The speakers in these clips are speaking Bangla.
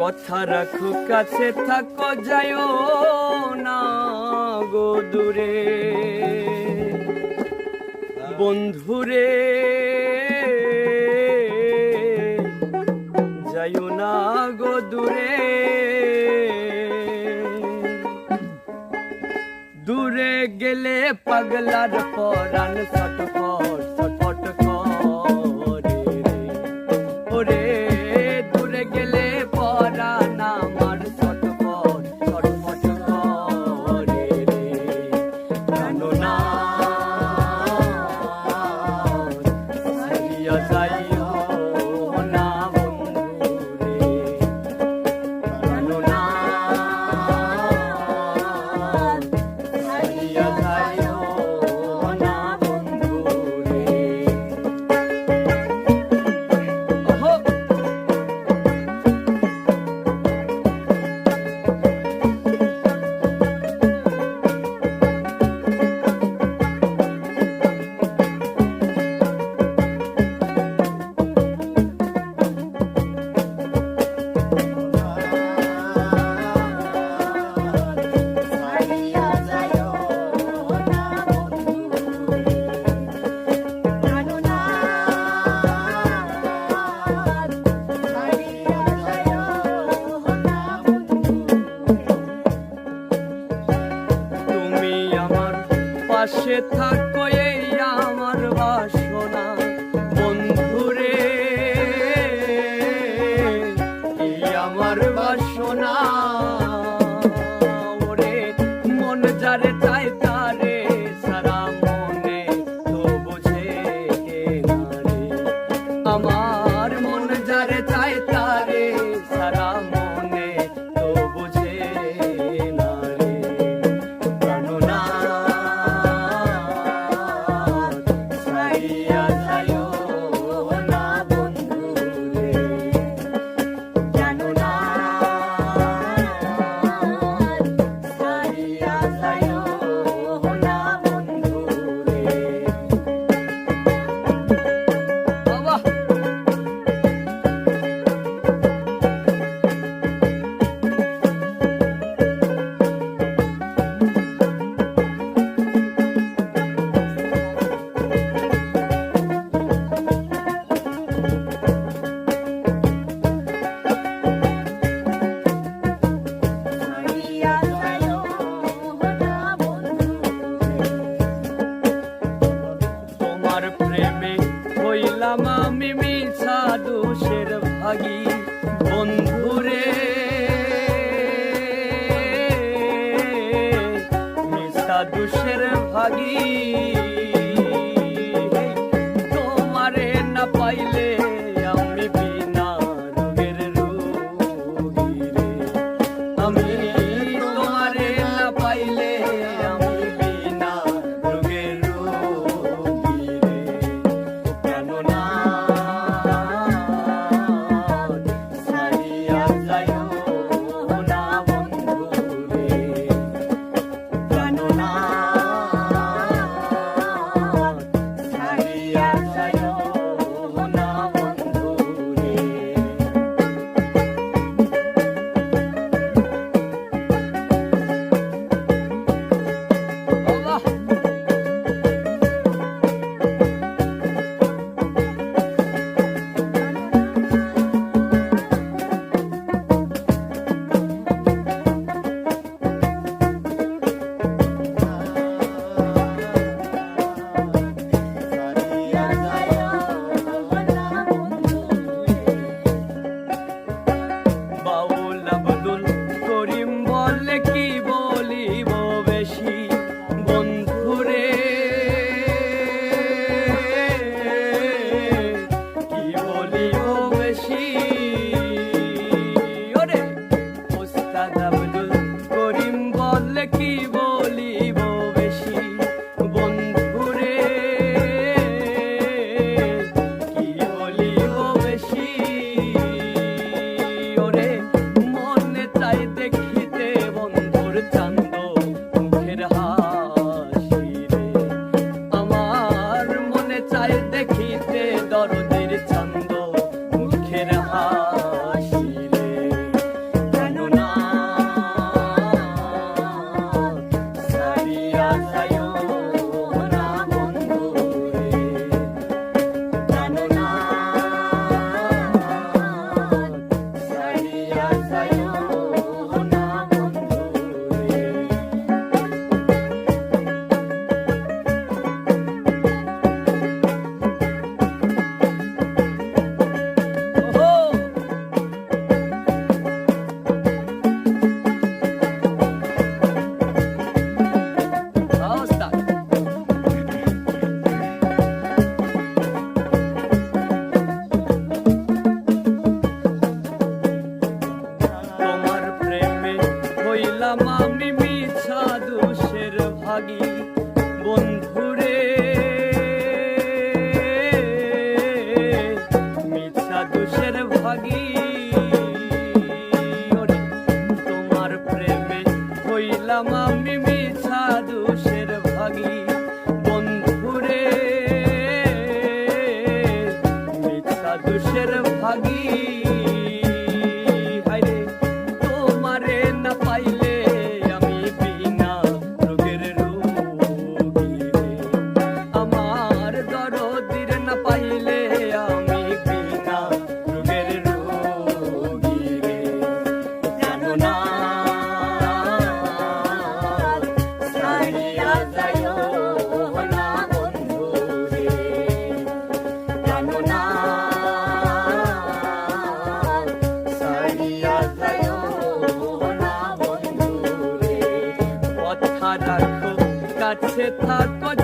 কথা রাখো, কাছে থাকো যায়ও না গো দূরে। বন্ধুরে, যাইও না গো দূরে। দূরে গেলে পাগলার পরাণ ছটফট Oh. দুশের ভাগী। বন্ধুরে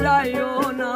যাইও না